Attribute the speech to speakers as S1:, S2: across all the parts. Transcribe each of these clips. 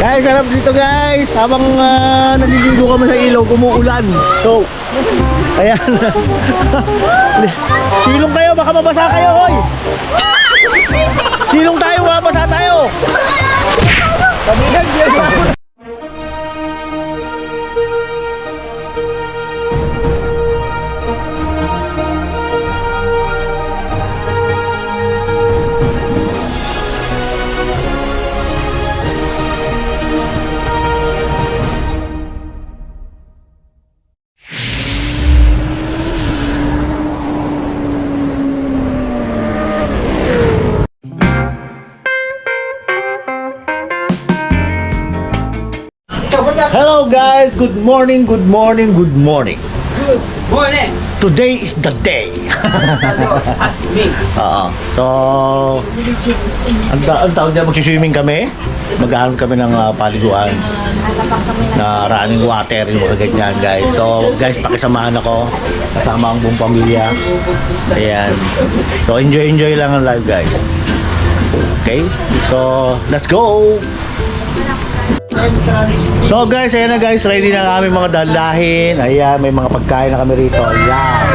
S1: Guys, sarap dito guys. Habang uh, naliligo kami sa ilog, umuulan. So, ayan. Silong kayo, baka mabasa kayo, hoy. Silong tayo, mabasa tayo. Sabihan, guys, good morning, good morning, good morning.
S2: Morning!
S1: Today is the day.
S2: Tado, ask me.
S1: Oo. So, ang, ta- ang tawag dyan, magsiswimming kami. Maghahanap kami ng ah, paliguan na running water, yung mga ganyan, guys. So, guys, pakisamahan ako. Kasama ang buong pamilya. Ayan. So, enjoy, enjoy lang ang live, guys. Okay? So, let's go! So guys, ayan na guys, ready na kami mga dalahin. Ayan, may mga pagkain na kami rito. Ayan.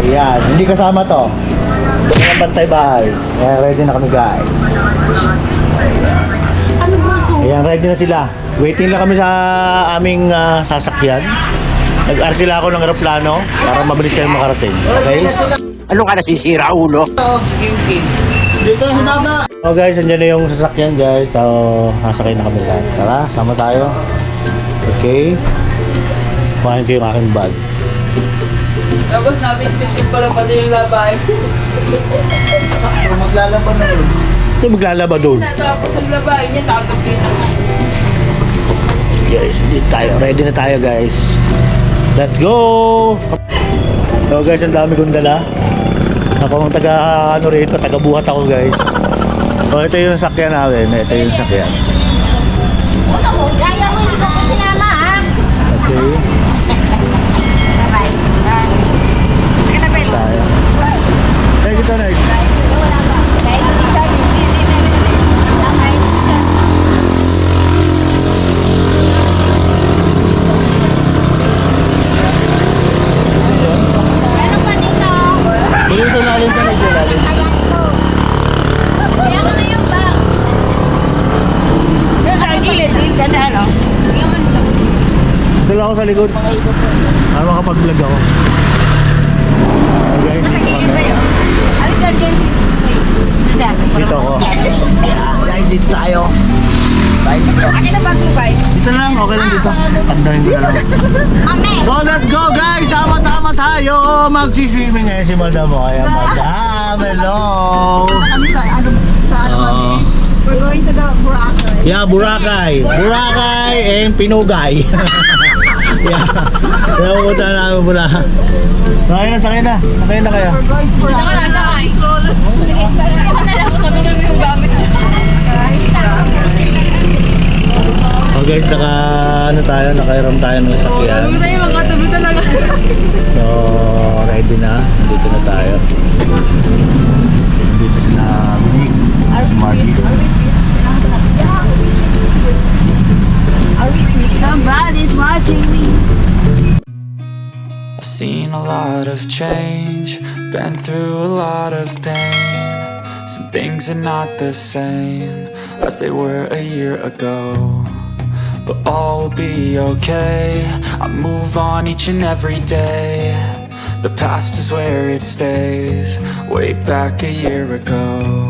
S1: Ayan, hindi kasama to. Ayan, bantay bahay. Ayan, ready na kami guys. Ayan, ready na sila. Waiting lang kami sa aming ah, sasakyan. Nag-arkila ako ng aeroplano para mabilis kayong makarating. Okay?
S3: Ano ka nasisira, ulo?
S2: Game game.
S1: So guys, andyan na yung sasakyan guys. So, nasakay na kami lahat. Tara, sama tayo. Okay. Kuhain ko yung aking bag.
S2: Tapos namin pitin pala pati yung labay.
S1: Ito maglalaba doon.
S2: Tapos ang labay niya, tatapin na.
S1: Guys, hindi tayo. Ready na tayo guys. Let's go! So guys, ang dami kong dala. Ako ang taga ano rito, taga buhat ako guys. So ito yung sakyan namin. Ito yung sakyan.
S4: Kaya mo hindi ko sinama ha.
S1: Okay.
S4: Bye-bye.
S1: Tayo. Hey, kita na.
S4: Kaya hindi siya Meron pa dito.
S1: Dito na rin ka na dyan. Alin.
S4: Kaya ko. Kaya ko na yung bag.
S2: Yung sa gilid, yung ganda ano?
S4: Yun.
S1: Ito lang ako sa likod. Para makapag-vlog ako. Okay, dito.
S2: Ano?
S1: Dito ako. Guys, dito tayo.
S2: Akin na bag mo?
S1: Dito na lang, okay lang dito. Pandahin ko na lang. So let's go guys! Sama-tama tayo! Magsiswimming ngayon si Madam. O kaya Madam, hello!
S5: Kami sa ano sa ano. We're going to the Boracay.
S1: Yeah, Boracay. Boracay and Pinugay. Kaya pupunta na namin muna. Sakay na, sakay na. Sakay na kaya.
S2: Stroller. Saka na lang, sabi namin yung gamit niya.
S1: Oh guys, naka ano tayo, nakairam tayo ng sakyan.
S2: Sabi ko sa'yo, mga tabi talaga.
S1: So, ready na. Dito na tayo. Dito sila Nick,
S2: Somebody's watching me.
S6: I've seen a lot of change, been through a lot of pain. Some things are not the same as they were a year ago. But all will be okay. I move on each and every day. The past is where it stays, way back a year ago.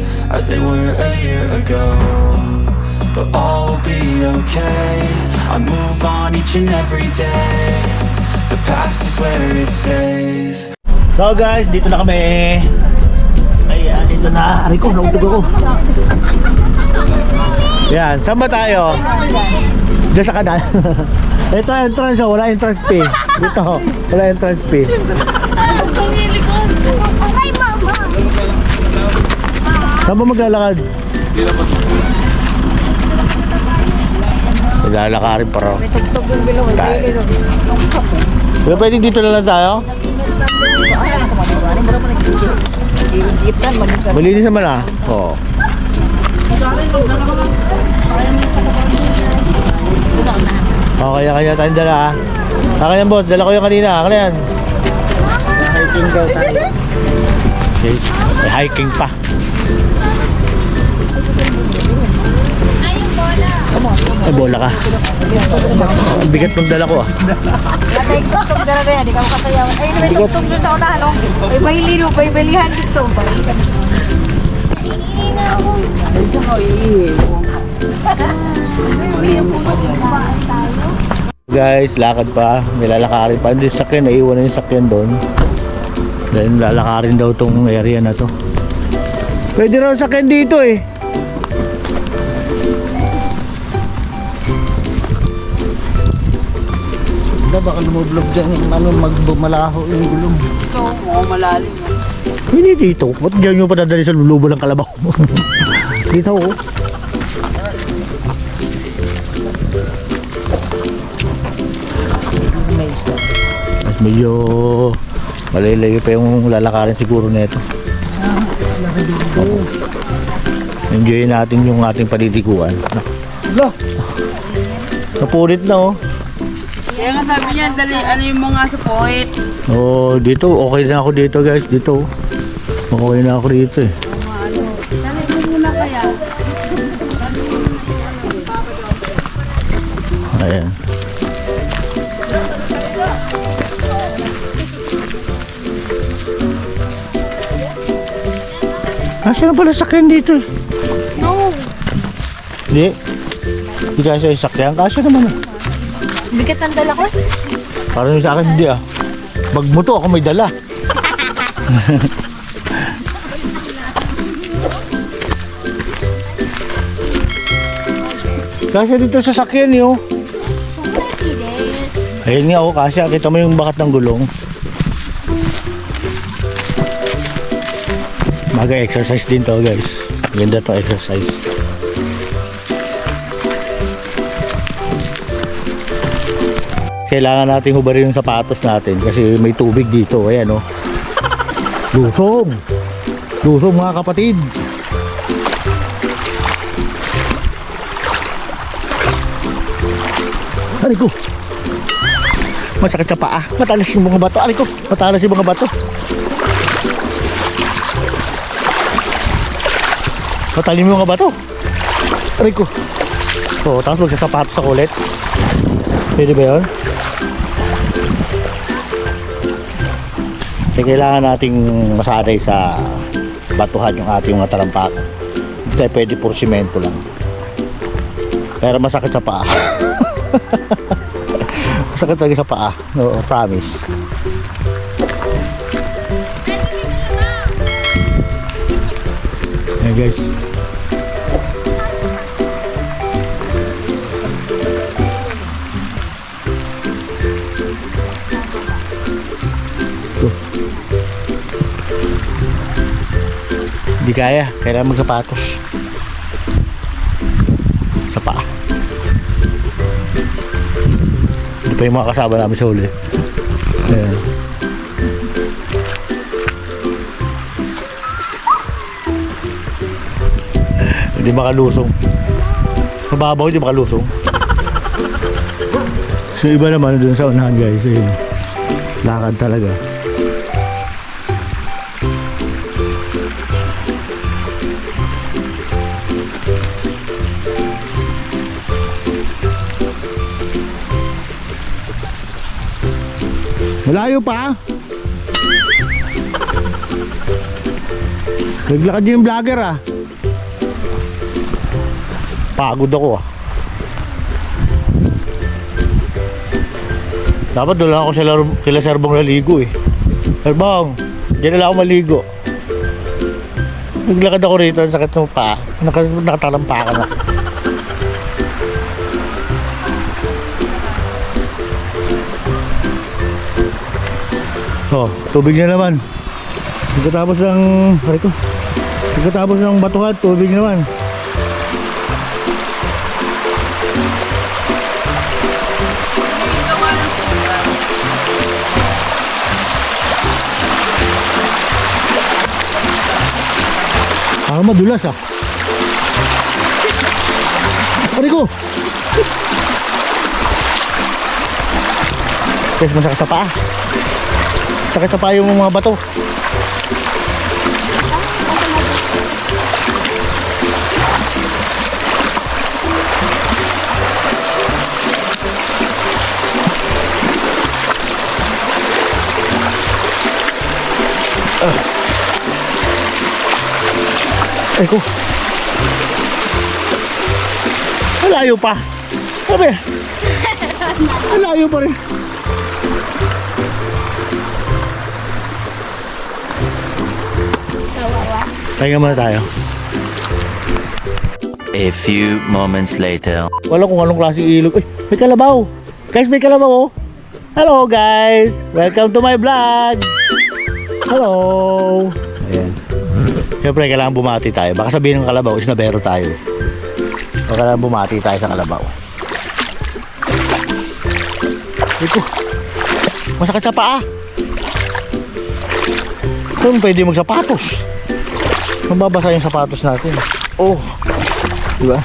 S6: as they were a year ago. But all will be okay. I move on each and every day. The past is where it stays.
S1: So guys, dito na kami. Ayan, dito na. Aray ko, nautog ako. Yan, saan ba tayo? Diyan sa kanan. Ito entrance, oh. wala entrance fee. Dito, wala entrance fee. Saan ba maglalakad? Maglalakarin pa raw. Tayo. Pero pwedeng dito na lang tayo? Malinis naman ah. Oo. Oh, kaya kaya tayong dala ah. Akin yan boss, dala ko yung kanina. Akin yan.
S5: Hiking daw tayo.
S1: Okay. May hiking pa.
S4: Ay, bola
S1: ka. Ang bigat ng dala ko ah.
S5: Ate, tugtog na rin. Hindi ka makasayawan. Ay, may tugtog doon sa unahan. oh. May bahilino, may
S4: na ako.
S1: Guys, lakad pa. May lalakarin pa. Hindi sakyan. Naiwan na yung sakyan doon. Then lalakarin daw tong area na to. Pwede raw sakyan dito eh.
S5: Hindi, baka lumublog dyan. Ano, magbumalaho yung gulong.
S1: Hindi dito. Ba't diyan nyo pa dadali sa lulubo ng kalabaw mo? dito oh. Mas medyo malalayo pa yung lalakarin siguro nito. Enjoy natin yung ating paliliguan.
S5: Lo,
S1: Napulit na oh.
S2: Kaya nga sabi niya, dali, ano yung mga support.
S1: Oh, dito okay na ako dito guys, dito. Okay na ako dito eh.
S2: Dali ko muna kaya.
S1: Ayan. Asa na pala sakyan dito eh?
S4: No.
S1: Hindi. Hindi kasi sakyan. Kasi naman eh.
S5: Bigat ng dala ko.
S1: Parang sa akin hindi ah. Bag mo to, ako may dala. kasi dito sa sakyan yun. Ayun nga oh, kasi kita mo yung bakat ng gulong. Maga exercise din to guys. Ganda to exercise. Kailangan natin hubarin yung sapatos natin kasi may tubig dito. Ayan oh. Lusong. Lusong mga kapatid. Aray ko. Masakit sa paa. Matalas yung mga bato. Aray ko. Matalas yung mga bato. Matalim yung mga bato. Aray ko. So, tapos magsasapatos ako ulit. Pwede ba yun? Kasi kailangan nating masanay sa batuhan yung ating mga talampakan. Hindi tayo pwede puro simento lang. Pero masakit sa paa. masakit talaga sa paa. Oo, promise. Ayan guys. Hindi kaya, kailangan magsapatos. Sa paa. Hindi pa yung mga kasama namin sa huli. Ayan. Hindi makalusong. Sa babaw hindi makalusong. So iba naman dun sa unahan guys. Ayun. Lakad talaga. Malayo pa. Naglakad yung vlogger ah. Pagod ako ah. Dapat lang ako sila, sila serbong naligo eh. Serbong, diyan na lang ako maligo. Naglakad ako rito, sakit ng paa. Naka, nakatalampakan ako. Oh, tubig na naman. Pagkatapos ng, ay ko, pagkatapos ng batuhan, tubig naman. Parang madulas ah. Pari ko! Guys, masakit sa paa. Sakit sa paa yung mga bato. Ay ko. Malayo pa. Sabi. Malayo pa rin. Pahinga muna tayo.
S7: A few moments later.
S1: Wala kung anong klaseng ilog. Uy, may kalabaw. Guys, may kalabaw oh. Hello guys. Welcome to my vlog. Hello. Ayan. Siyempre, kailangan bumati tayo. Baka sabihin ng kalabaw, is nabero tayo. Baka kailangan bumati tayo sa kalabaw. Ito. Masakit sa paa. Saan pwede magsapatos? Mababasa yung sapatos natin. Oh. Diba?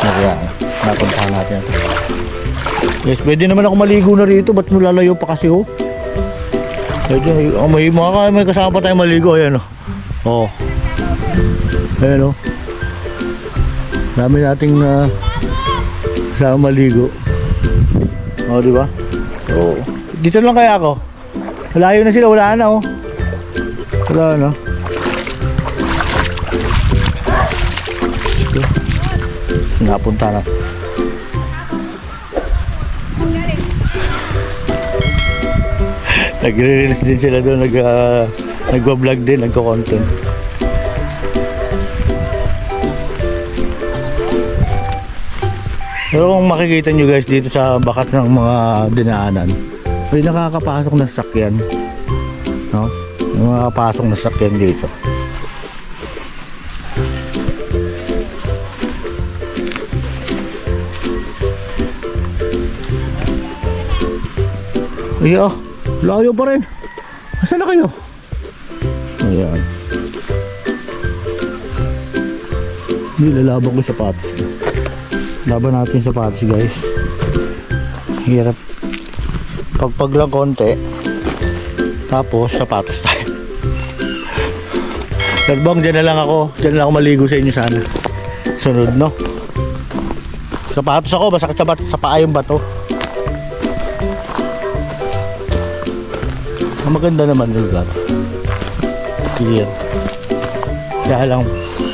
S1: Kaya, napuntahan natin ito. Yes, pwede naman ako maligo na rito. Ba't nulalayo pa kasi oh? Pwede, oh, may mga may kasama pa tayong maligo. Ayan oh. Oh. Ayan oh. Dami nating uh, kasama maligo. Oh, di ba? Oh. Dito lang kaya ako. Malayo na sila, wala na oh. Wala na. Napunta na. Nagre-release din sila doon, nag, uh, nagwa-vlog din, nagko-content. Pero kung makikita nyo guys dito sa bakat ng mga dinaanan, may nakakapasok na sasakyan. No? May mga kapasok na sasakyan dito. Ay, oh, layo pa rin. Nasaan na kayo? Ayan. Hindi, lalaban ko sapatos. Laban natin yung sapatos, guys. Hirap. Pagpag lang konti. Tapos, sapatos tayo. Nagbang, dyan na lang ako. Dyan na lang ako maligo sa inyo sana. Sunod, no? Sapatos ako, masakit sa, sa paa yung bato. Ang maganda naman ng lugar. Clear. Kaya lang,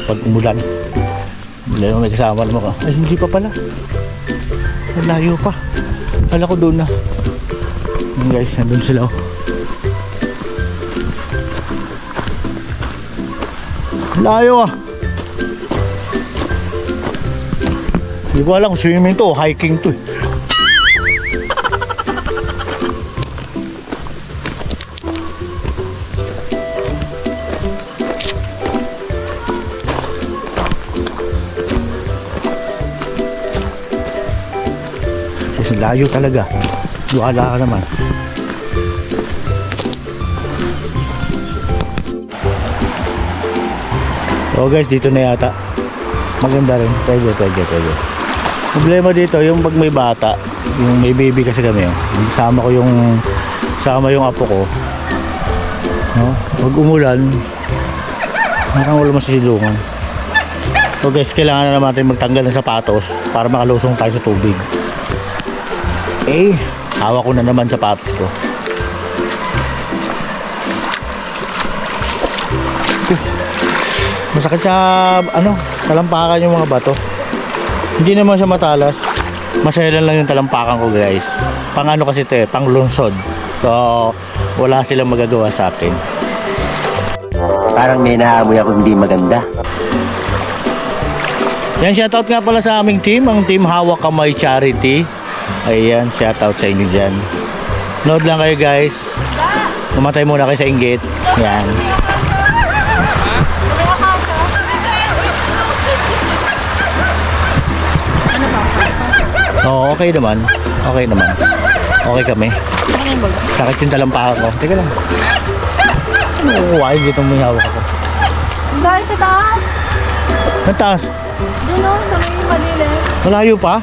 S1: pag umulan, hindi naman may kasama naman ka. Ay, hindi pa pala. Layo pa. Kala ko doon na. Yun guys, nandun sila oh. Layo ah. Hindi ko alam kung swimming to hiking to eh. Layo talaga. Wala ka naman. Oh guys, dito na yata. Maganda rin. Pwede, pwede, pwede. Problema dito, yung pag may bata, yung may baby kasi kami, oh. sama ko yung sama yung apo ko. No? Pag umulan, parang wala masisilungan. So guys, kailangan na naman natin magtanggal ng sapatos para makalusong tayo sa tubig. Eh, hawak ko na naman sapatos ko. Masakit sa ano, talampakan yung mga bato. Hindi naman siya matalas. Maselan lang yung talampakan ko guys. Pang ano kasi ito eh, pang lungsod. So, wala silang magagawa sa akin.
S3: Parang may naamoy ako hindi maganda.
S1: Yan, shoutout nga pala sa aming team, ang team Hawak Kamay Charity. Ayan, shoutout sa inyo dyan. Nood lang kayo guys. Mamatay muna kayo sa inggit. Yan. Oo, okay naman. Okay naman. Okay kami. Sakit yung talampakan ko. Teka lang. Ay, dito may hawak ako.
S5: Dahil sa taas.
S1: Ang taas.
S5: Doon o, sa may malili.
S1: Malayo pa?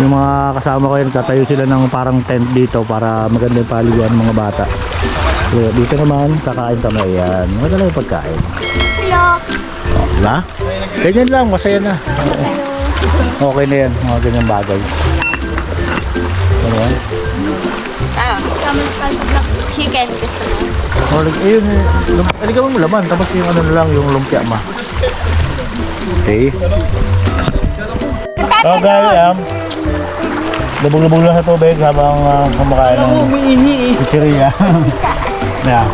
S1: yung mga kasama ko yan, tatayo sila ng parang tent dito para maganda yung paligan ng mga bata. So, dito naman, kakain kami. Ayan, maganda yung pagkain.
S4: Hello.
S1: Oh? Ganyan lang, masaya na. Okay na yan, mga ganyang bagay. Ano yan?
S4: Black chicken gusto mo.
S1: Oh, ayun, eh, lum- aligawan mo laman, tapos yung ano lang, yung lumpia ma. Okay. So guys, um, lubog-lubog lang sa tubig habang uh, kumakain ng chichirya. yeah.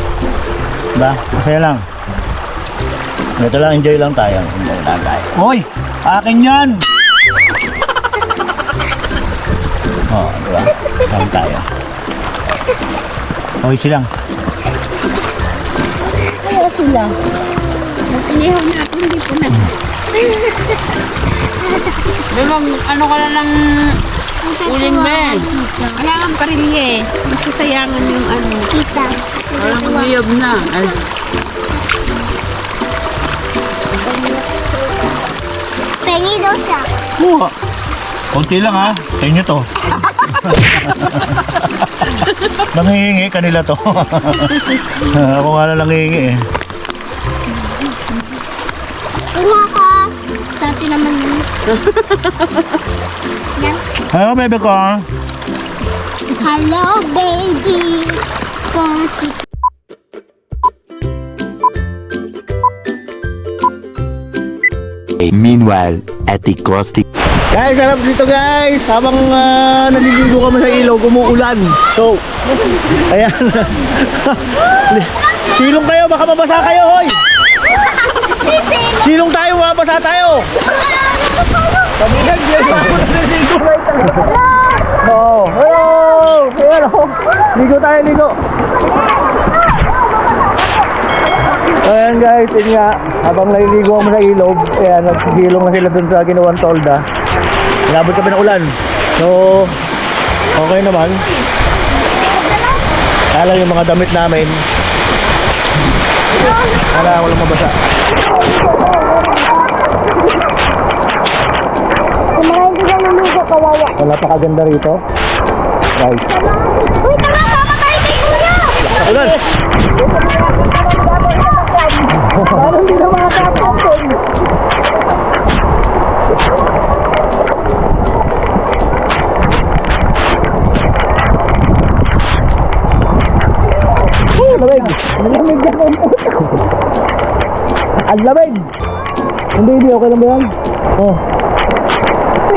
S1: Diba? Masaya lang. Ito lang, enjoy lang tayo. Enjoy lang tayo. Hoy! Akin yan! Oh, diba? Lang tayo. Hoy, silang.
S2: Kaya sila. Nag-inihaw natin, hindi po nag... Bebang, ano ka na ng uling ba? Wala kang parilye. Masasayangan yung ano.
S4: Kita.
S2: Walang umiyob na. Ay,
S4: Pengi daw siya.
S1: Kuha. Kunti lang ha. Sa inyo to. Nangihingi kanila to. Ako nga lang nangihingi eh.
S4: Kuha ka. Dati naman yun.
S1: Hello bebe ko.
S4: Hello, baby. Kasi
S7: Meanwhile, at the caustic
S1: Guys, sarap dito guys. Habang uh, naliligo kami sa ilog, umuulan. So, ayan. Silong kayo, baka mabasa kayo, hoy. Silong tayo, mabasa tayo. Ako naliligo guys. Oo. Hello. Ayan, oh. Ligo tayo, ligo. Ayan guys, yun nga, habang naliligo kami sa ilog, ayan, nagsigilong na sila dun sa ginawang tolda. Inabot kami ng ulan. So, okay naman. Kaya lang yung mga damit namin. Kaya walang mabasa.
S4: Kawawa.
S1: Wala pa kaganda rito. Guys.
S4: Uy, tara, sama tayo kay kuya.
S1: Ulan!
S5: Parang hindi na makakapapon.
S1: Oh, lamig! Lamig ako. Ang lamig! Hindi, hindi. Okay lang ba yan? Oh.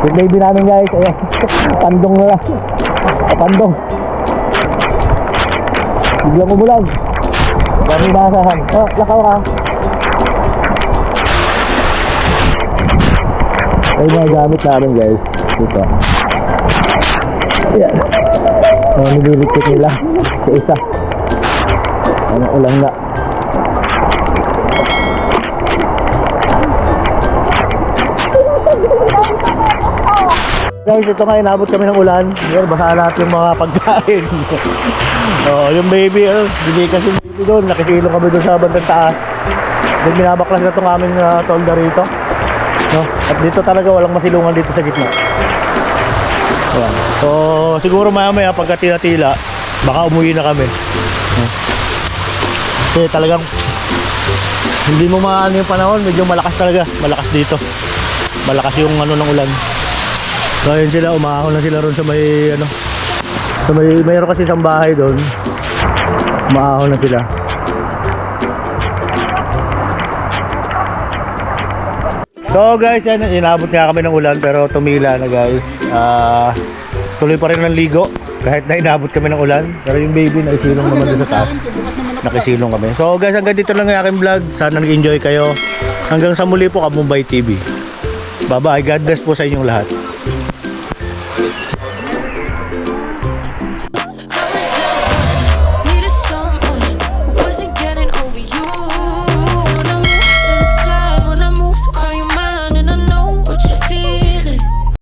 S1: Yung baby namin guys, ayan. Pandong na lang. Pandong. Biglang umulan. Dami nasahan. Oh, lakaw ka. Ay, mga gamit namin guys. Dito. Ayan. Oh, nililikit nila sa isa. Ano ulan nga. Guys, ito nga, inabot kami ng ulan. Yan, basa lahat yung mga pagkain. oh, yung baby, oh, hindi kasi baby doon. Nakisilong kami doon sa bandang taas. Then binabaklas na itong aming uh, tolda rito. No? At dito talaga walang masilungan dito sa gitna. Ayan. So, siguro maya maya pagka tila-tila, baka umuwi na kami. No? Kasi talagang hindi mo maano yung panahon, medyo malakas talaga. Malakas dito. Malakas yung ano ng ulan. So ayun sila, umahon na sila ron sa may ano. Sa may mayroon kasi isang bahay doon. Umahon na sila. So guys, yan, inabot nga kami ng ulan pero tumila na guys. Ah, tuloy pa rin ng ligo kahit na inabot kami ng ulan. Pero yung baby na isilong naman doon sa taas. Nakisilong kami. So guys, hanggang dito lang yung aking vlog. Sana nag-enjoy kayo. Hanggang sa muli po, Kamumbay TV. Bye-bye. God bless po sa inyong lahat.